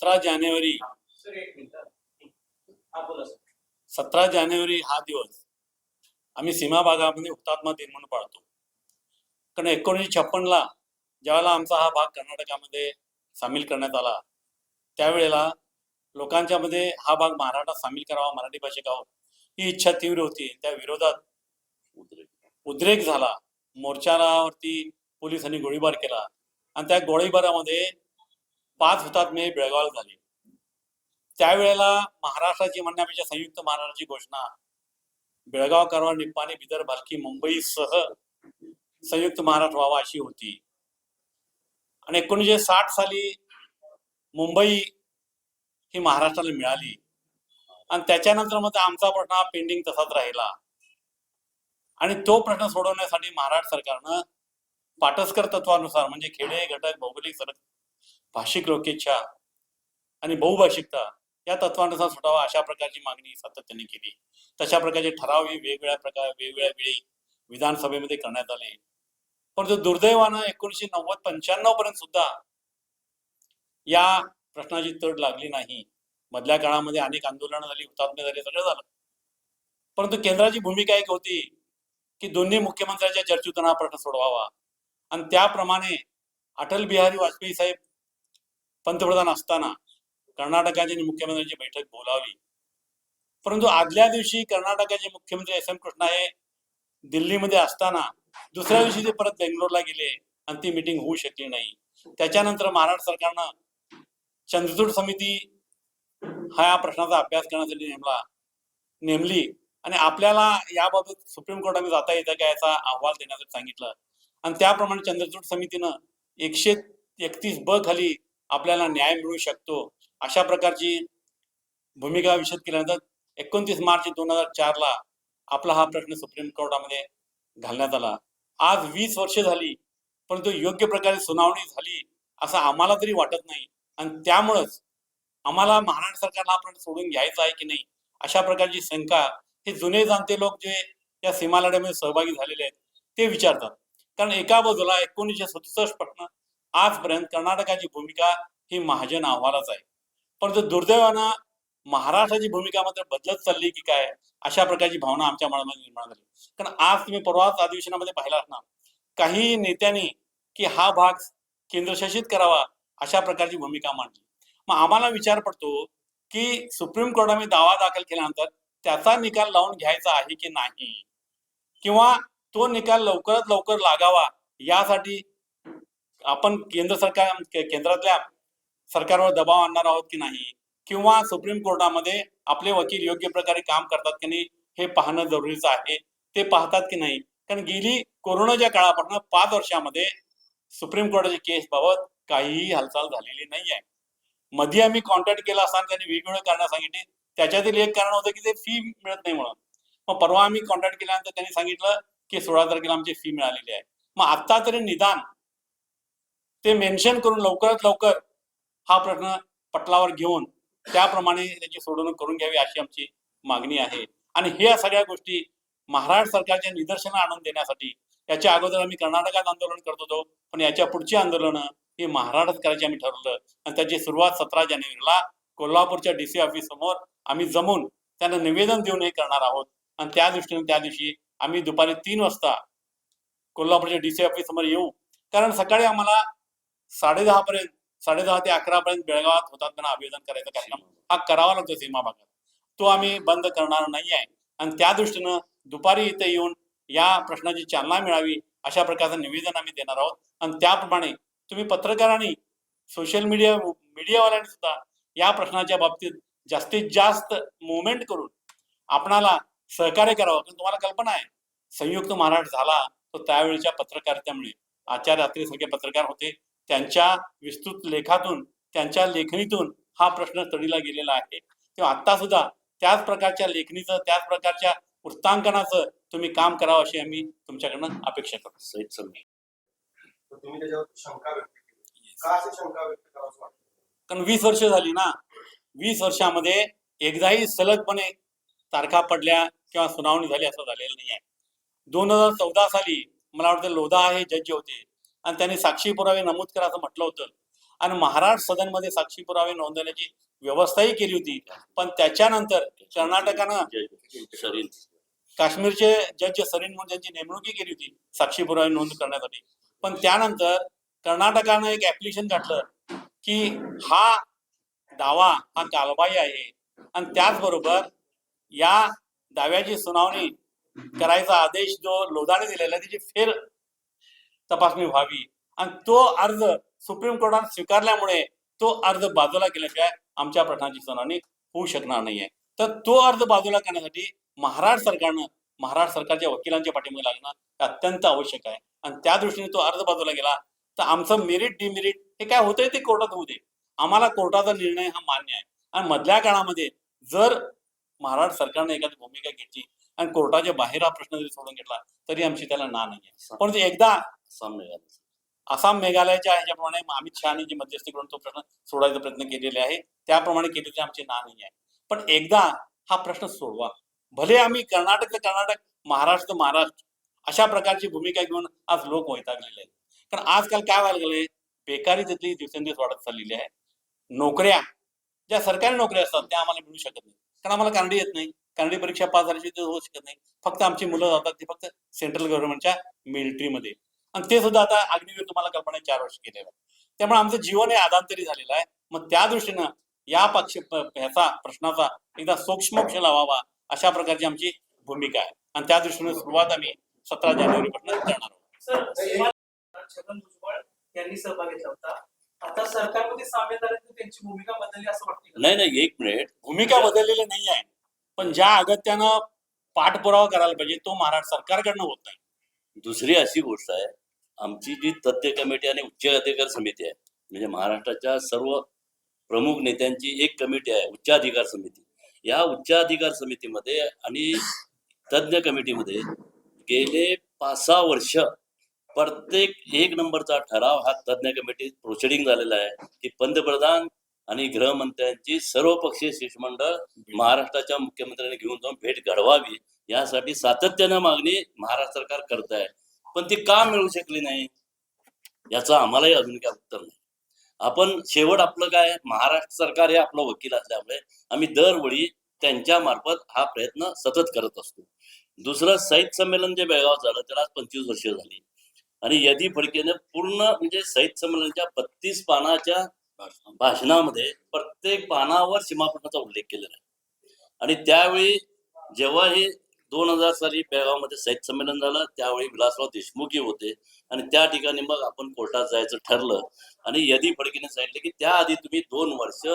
सतरा जानेवारी. सतरा जानेवारी हा दिवस आम्ही सीमा भागामध्ये हुतात्मा दिन म्हणून पाळतो. कारण एकोणीसशे छप्पनला ज्यावेळेला आमचा हा भाग कर्नाटकामध्ये सामील करण्यात आला त्यावेळेला लोकांच्या मध्ये हा भाग महाराष्ट्रात सामील करावा मराठी भाषिकावर ही इच्छा तीव्र होती. त्या विरोधात उद्रेक झाला. मोर्चालावरती पोलिसांनी गोळीबार केला. आणि त्या गोळीबारामध्ये पाच हुतात्मे बेळगाव झाले. त्यावेळेला महाराष्ट्राची म्हणण्यापेक्षा संयुक्त महाराष्ट्राची घोषणा बेळगाव कारवार निप्पाणी बिदर भालकी मुंबईसह संयुक्त महाराष्ट्र व्हावा अशी होती. आणि एकोणीसशे साठ साली मुंबई ही महाराष्ट्राला मिळाली. आणि त्याच्यानंतर मग आमचा प्रश्न हा पेंडिंग तसाच राहिला. आणि तो प्रश्न सोडवण्यासाठी महाराष्ट्र सरकारनं पाटसकर तत्वानुसार म्हणजे खेडे घटक भौगोलिक सरक भाषिक लोकेच्छा आणि बहुभाषिकता या तत्वानुसार सुटावा अशा प्रकारची मागणी सातत्याने केली. तशा प्रकारचे ठराव हे वेगवेगळ्या प्रकार वेगवेगळ्या वेळी विधानसभेमध्ये करण्यात आले. परंतु दुर्दैवानं एकोणीसशे नव्वद पंच्याण्णव पर्यंत सुद्धा या प्रश्नाची तड लागली नाही. मधल्या काळामध्ये अनेक आंदोलनं झाली हुतात्मे झाले सगळं झालं. परंतु केंद्राची भूमिका एक होती की दोन्ही मुख्यमंत्र्यांच्या चर्चेतून हा प्रश्न सोडवावा. आणि त्याप्रमाणे अटल बिहारी वाजपेयी साहेब पंतप्रधान असताना कर्नाटकाचे मुख्यमंत्र्यांची बैठक बोलावली. परंतु आदल्या दिवशी कर्नाटकाचे मुख्यमंत्री एस एम कृष्णा हे दिल्लीमध्ये असताना दुसऱ्या दिवशी ते परत बेंगलोरला गेले आणि ती मिटिंग होऊ शकली नाही. त्याच्यानंतर महाराष्ट्र सरकारनं चंद्रचूड समिती हा या प्रश्नाचा अभ्यास करण्यासाठी नेमला नेमली आणि आपल्याला याबाबत सुप्रीम कोर्टामध्ये जाता येतं का याचा अहवाल देण्यासाठी सांगितलं. आणि त्याप्रमाणे चंद्रचूड समितीनं एकशे एकतीस ब खाली आपल्याला न्याय मिळू शकतो. अशा प्रकारची भूमिका विशद केल्यानंतर एकोणतीस मार्च दोन हजार चारला आपला हा प्रश्न सुप्रीम कोर्टामध्ये घालण्यात आला. आज वीस वर्ष झाली परंतु योग्य प्रकारे सुनावणी झाली असं आम्हाला तरी वाटत नाही. आणि त्यामुळंच आम्हाला महाराष्ट्र सरकारला हा प्रश्न सोडून घ्यायचा आहे की नाही अशा प्रकारची शंका हे जुने जाणते लोक जे या सीमा लढ्यामध्ये सहभागी झालेले आहेत ते विचारतात. कारण एका बाजूला एकोणीसशे सदुसष्ट प्रश्न आजपर्यंत कर्नाटकाची भूमिका ही महाजन अहवालाच आहे. परंतु दुर्दैवानं महाराष्ट्राची भूमिका मात्र बदलत चालली की काय अशा प्रकारची भावना आमच्या मनामध्ये निर्माण झाली. कारण आज तुम्ही परवाच अधिवेशनामध्ये पाहिला असणार. काही नेत्यांनी की हा भाग केंद्रशासित करावा अशा प्रकारची भूमिका मांडली. मग आम्हाला विचार पडतो की सुप्रीम कोर्टाने दावा दाखल केल्यानंतर त्याचा निकाल लावून घ्यायचा आहे की नाही? किंवा तो निकाल लवकरात लवकर लागावा यासाठी आपण केंद्र सरकार केंद्रातल्या सरकारवर दबाव आणणार आहोत की नाही? किंवा सुप्रीम कोर्टामध्ये आपले वकील योग्य प्रकारे काम करतात की नाही हे पाहणं जरुरीचं आहे. ते पाहतात की नाही? कारण गेली कोरोनाच्या काळापासून पाच वर्षामध्ये सुप्रीम कोर्टाच्या केस बाबत काहीही हालचाल झालेली नाही आहे मध्ये आम्ही कॉन्टॅक्ट केला असताना त्यांनी वेगवेगळे कारण सांगितले. त्याच्यातील एक कारण होतं की ते फी मिळत नाही म्हणून. मग परवा आम्ही कॉन्टॅक्ट केल्यानंतर त्यांनी सांगितलं की सोळा तारखेला आमची फी मिळालेली आहे. मग आता तरी निदान ते मेन्शन करून लवकरात लवकर हा प्रश्न पटलावर घेऊन त्याप्रमाणे त्याची सोडवणूक करून घ्यावी अशी आमची मागणी आहे. आणि ह्या सगळ्या गोष्टी महाराष्ट्र सरकारच्या निदर्शनं आणून देण्यासाठी याच्या अगोदर आम्ही कर्नाटकात आंदोलन करत होतो. पण याच्या पुढची आंदोलनं ही महाराष्ट्रात करायची आम्ही ठरवलं. आणि त्याची सुरुवात सतरा जानेवारीला कोल्हापूरच्या डी सी ऑफिस समोर आम्ही जमून त्यांना निवेदन देऊन हे करणार आहोत. आणि त्या दृष्टीने त्या दिवशी आम्ही दुपारी तीन वाजता कोल्हापूरच्या डी सी ऑफिस समोर येऊ. कारण सकाळी आम्हाला साडेदहा पर्यंत साडेदहा ते अकरा पर्यंत बेळगावात होतात त्यांना अभिवादन करायचा कार्यक्रम हा करावा लागतो सीमा भागात. तो आम्ही बंद करणार नाही आहे आणि त्या दृष्टीनं दुपारी इथे येऊन या प्रश्नाची चालना मिळावी अशा प्रकारचं निवेदन आम्ही देणार आहोत. आणि त्याप्रमाणे तुम्ही पत्रकारांनी सोशल मीडिया मीडियावाल्यांनी सुद्धा या प्रश्नाच्या बाबतीत जास्तीत जास्त मुवमेंट करून आपणाला सहकार्य करावं. कारण तुम्हाला कल्पना आहे संयुक्त महाराष्ट्र झाला तो त्यावेळेच्या पत्रकारितेमुळे आचार्य अत्रेसारखे पत्रकार होते. त्यांच्या विस्तृत लेखातून त्यांच्या लेखणीतून हा प्रश्न तडीला गेलेला आहे. तेव्हा आता सुद्धा त्याच प्रकारच्या लेखणीचं त्याच प्रकारच्या वृत्तांकनाचं तुम्ही काम करावं अशी आम्ही तुमच्याकडनं अपेक्षा करतो. कारण वीस वर्ष झाली ना. वीस वर्षामध्ये एकदाही सलगपणे तारखा पडल्या किंवा सुनावणी झाली असं झालेलं नाही आहे दोन हजार चौदा साली मला वाटतं लोधा हे जज होते. आणि त्यांनी साक्षी पुरावे नमूद करा असं म्हटलं होतं. आणि महाराष्ट्र सदनमध्ये साक्षी पुरावे नोंदवण्याची व्यवस्थाही केली होती. पण त्याच्यानंतर कर्नाटकानं काश्मीरचे जज सरीन म्हणून त्यांची नेमणुकी केली होती साक्षी पुरावे नोंद करण्यासाठी. पण त्यानंतर कर्नाटकानं एक ऍप्लिकेशन काढलं की हा दावा हा कालबाई आहे. आणि त्याचबरोबर या दाव्याची सुनावणी करायचा आदेश जो लोधाने दिलेला आहे त्याची फेर तपासणी व्हावी. आणि तो अर्ज सुप्रीम कोर्टात स्वीकारल्यामुळे तो अर्ज बाजूला केल्याशिवाय आमच्या प्रश्नाची सुनावणी होऊ शकणार नाहीये. तर तो अर्ज बाजूला करण्यासाठी महाराष्ट्र सरकारनं महाराष्ट्र सरकारच्या वकिलांच्या पाठीमागे लागणं अत्यंत आवश्यक आहे. आणि त्या दृष्टीने तो अर्ज बाजूला गेला तर आमचं मेरिट डिमेरिट हे काय होतंय ते कोर्टात होऊ दे. आम्हाला कोर्टाचा निर्णय हा मान्य आहे. आणि मधल्या काळामध्ये जर महाराष्ट्र सरकारने एखादी भूमिका घेतली आणि कोर्टाच्या बाहेर हा प्रश्न जरी सोडून घेतला तरी आमची त्याला ना नाही परंतु एकदा आसाम मेघालय. आसाम मेघालयाच्या ह्याच्याप्रमाणे अमित शहानी जी मध्यस्थी करून तो प्रश्न सोडवायचा प्रयत्न केलेले आहे त्याप्रमाणे केलेली आमची ना नाही आहे पण एकदा हा प्रश्न सोडवा. भले आम्ही कर्नाटक कर्नाटक महाराष्ट्र महाराष्ट्र अशा प्रकारची भूमिका घेऊन आज लोक वैतागलेले आहेत. कारण आजकाल काय व्हायला लागले बेकारी तिथली दिवसेंदिवस वाढत चाललेली आहे. नोकऱ्या ज्या सरकारी नोकऱ्या असतात त्या आम्हाला मिळू शकत नाही कारण आम्हाला कानडी येत नाही कानडी परीक्षा पास झाल्याशिवाय ते होऊ शकत नाही. फक्त आमची मुलं जातात ते फक्त सेंट्रल गव्हर्नमेंटच्या मिलिटरीमध्ये आणि ते सुद्धा आता अग्निवीर तुम्हाला कल्पना आहे, चार वर्ष केलेलं आहे त्यामुळे आमचं जीवन हे आदांतरी झालेलं आहे. मग त्या दृष्टीनं या पक्ष ह्याचा प्रश्नाचा एकदा सूक्ष्मक्ष लावावा अशा प्रकारची आमची भूमिका आहे. आणि त्या दृष्टीने सुरुवात आम्ही सतरा जानेवारीपासून करणार आहोत. यांनी सहभाग घेतला होता. आता सरकारमध्ये सामील झाल्यानंतर त्यांची भूमिका बदलली असं वाटतं? नाही नाही एक मिनिट. भूमिका बदललेली नाही आहे. पण ज्या अगत्यानं पाठपुरावा करायला पाहिजे तो महाराष्ट्र सरकारकडनं होत नाही. दुसरी अशी गोष्ट आहे आमची जी तथ्य कमिटी आणि उच्च अधिकार समिती आहे म्हणजे महाराष्ट्राच्या सर्व प्रमुख नेत्यांची एक कमिटी आहे उच्च अधिकार समिती. या उच्च अधिकार समितीमध्ये आणि तज्ज्ञ कमिटीमध्ये गेले पाच सहा वर्ष प्रत्येक एक नंबरचा ठराव हा तज्ज्ञ कमिटीत प्रोसिडिंग झालेला आहे की पंतप्रधान आणि गृहमंत्र्यांची सर्वपक्षीय शिष्टमंडळ महाराष्ट्राच्या मुख्यमंत्र्यांनी घेऊन जाऊन भेट घडवावी यासाठी सातत्यानं मागणी महाराष्ट्र सरकार करत आहे पण ती का मिळू शकली नाही याचं आम्हालाही अजून काय उत्तर नाही. आपण शेवट आपलं काय महाराष्ट्र सरकार हे आपलं वकील असल्यामुळे आम्ही दरवेळी त्यांच्या मार्फत हा प्रयत्न सतत करत असतो. दुसरं साहित्य संमेलन जे बेळगाव झालं त्याला आज पंचवीस वर्ष झाली. आणि यदी फडकेने पूर्ण म्हणजे साहित्य संमेलनाच्या बत्तीस पानाच्या भाषणामध्ये प्रत्येक पानावर सीमाप्रश्नाचा उल्लेख केलेला आहे. आणि त्यावेळी जेव्हा हे दोन हजार साली बेळगावमध्ये साहित्य संमेलन झालं त्यावेळी विलासराव देशमुखी होते. आणि त्या ठिकाणी मग आपण कोर्टात जायचं ठरलं. आणि यदी फडकेने सांगितलं की त्याआधी तुम्ही दोन वर्ष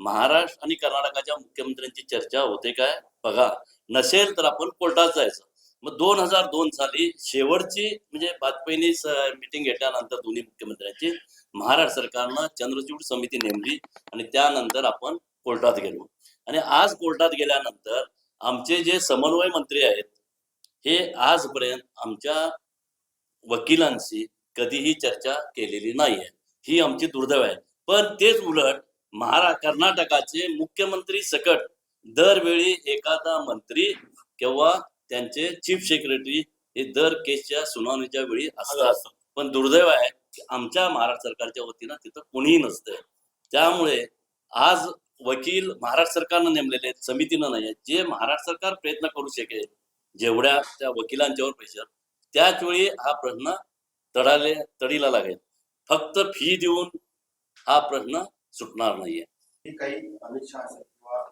महाराष्ट्र आणि कर्नाटकाच्या मुख्यमंत्र्यांची चर्चा होते काय? बघा नसेल तर आपण कोर्टात जायचं. मग दोन हजार दोन साली शेवटची म्हणजे वाजपेयींनी मिटिंग घेतल्यानंतर दोन्ही मुख्यमंत्र्यांची महाराष्ट्र सरकारनं चंद्रचूड समिती नेमली आणि त्यानंतर आपण कोर्टात गेलो. आणि आज कोर्टात गेल्यानंतर आमचे जे समन्वय मंत्री आहेत हे आजपर्यंत आमच्या वकिलांशी कधीही चर्चा केलेली नाही आहे ही आमची दुर्दैव आहे. पण तेच उलट महारा कर्नाटकाचे मुख्यमंत्री सकट दरवेळी एखादा मंत्री किंवा त्यांचे चीफ सेक्रेटरी हे दर केसच्या सुनावणीच्या वेळी असतात. पण दुर्दैव आहे की आमच्या महाराष्ट्र सरकारच्या वतीनं तिथं कोणीही नसतंय. त्यामुळे आज वकील महाराष्ट्र सरकारनं नेमलेले आहेत समितीनं नाही जे महाराष्ट्र सरकार प्रयत्न करू शकेल जेवढ्या त्या वकिलांच्यावर प्रेशर त्याच वेळी हा प्रश्न तडाले तडीला लागेल. फक्त फी देऊन हा प्रश्न सुटणार नाहीये. काही अमित शहा असेल किंवा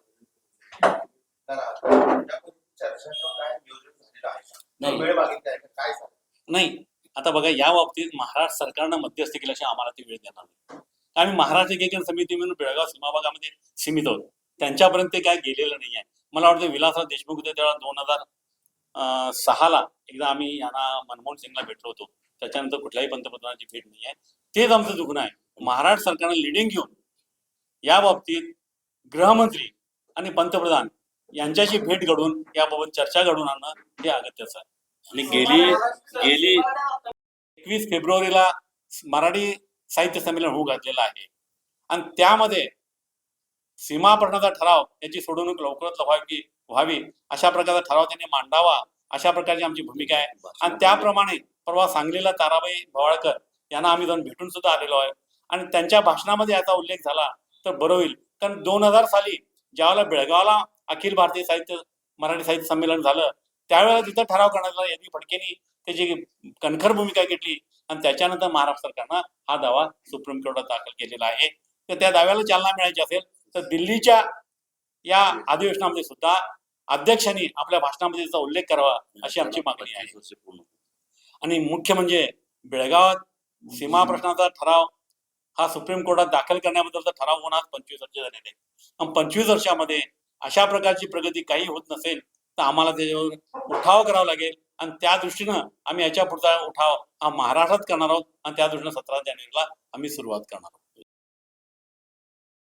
तर या चर्चा किंवा काय नियोजन झालेलं आहे का? नाही. काय आता बघा या बाबतीत महाराष्ट्र सरकारनं मध्यस्थी केल्याशिवाय आम्हाला ती वेळ देणार नाही. आम्ही महाराष्ट्र एकीकरण समिती म्हणून बेळगाव सीमा भागामध्ये सीमित आहोत त्यांच्यापर्यंत ते काय गेलेलं नाही आहे मला वाटतं विलासराव देशमुख होते तेव्हा दोन हजार सहाला एकदा आम्ही यांना मनमोहन सिंगला भेटलो होतो. त्याच्यानंतर कुठल्याही पंतप्रधानाची भेट नाही आहे तेच आमचं दुखणं आहे. महाराष्ट्र सरकारनं लिडिंग घेऊन या बाबतीत गृहमंत्री आणि पंतप्रधान यांच्याशी भेट घडून याबाबत चर्चा घडून आणणं हे अगत्याचं आहे. आणि गेली गेली एकवीस फेब्रुवारीला मराठी साहित्य संमेलन होऊ घातलेलं आहे. आणि त्यामध्ये सीमा प्रश्नाचा ठराव याची सोडवणूक लवकरात व्हावी व्हावी अशा प्रकारचा ठराव त्यांनी मांडावा अशा प्रकारची आमची भूमिका आहे. आणि त्याप्रमाणे परवा सांगलीला ताराबाई भवाळकर यांना आम्ही जाऊन भेटून सुद्धा आलेलो आहे. आणि त्यांच्या भाषणामध्ये याचा उल्लेख झाला तर बरं होईल. कारण दोन हजार साली ज्यावेळेला बेळगावला अखिल भारतीय साहित्य मराठी साहित्य संमेलन झालं त्यावेळेला तिथं ठराव करण्यात आला. यांनी फडकेनी त्याची कणखर भूमिका घेतली आणि त्याच्यानंतर महाराष्ट्र सरकारनं हा दावा सुप्रीम कोर्टात दाखल केलेला आहे. तर त्या दाव्याला चालना मिळायची असेल तर दिल्लीच्या या अधिवेशनामध्ये सुद्धा अध्यक्षांनी आपल्या भाषणामध्ये त्याचा उल्लेख करावा अशी आमची मागणी आहे. पूर्ण आणि मुख्य म्हणजे बेळगावात सीमा प्रश्नाचा ठराव हा सुप्रीम कोर्टात दाखल करण्याबद्दलचा ठराव होणार पंचवीस वर्ष झालेले. आहेत आणि पंचवीस वर्षामध्ये अशा प्रकारची प्रगती काही होत नसेल तर आम्हाला त्याच्यावर उठाव करावा लागेल. आणि त्या दृष्टीनं आम्ही याच्या पुढचा उठाव हा महाराष्ट्रात करणार आहोत. आणि त्या दृष्टीनं सतरा जानेवारीला आम्ही सुरुवात करणार आहोत.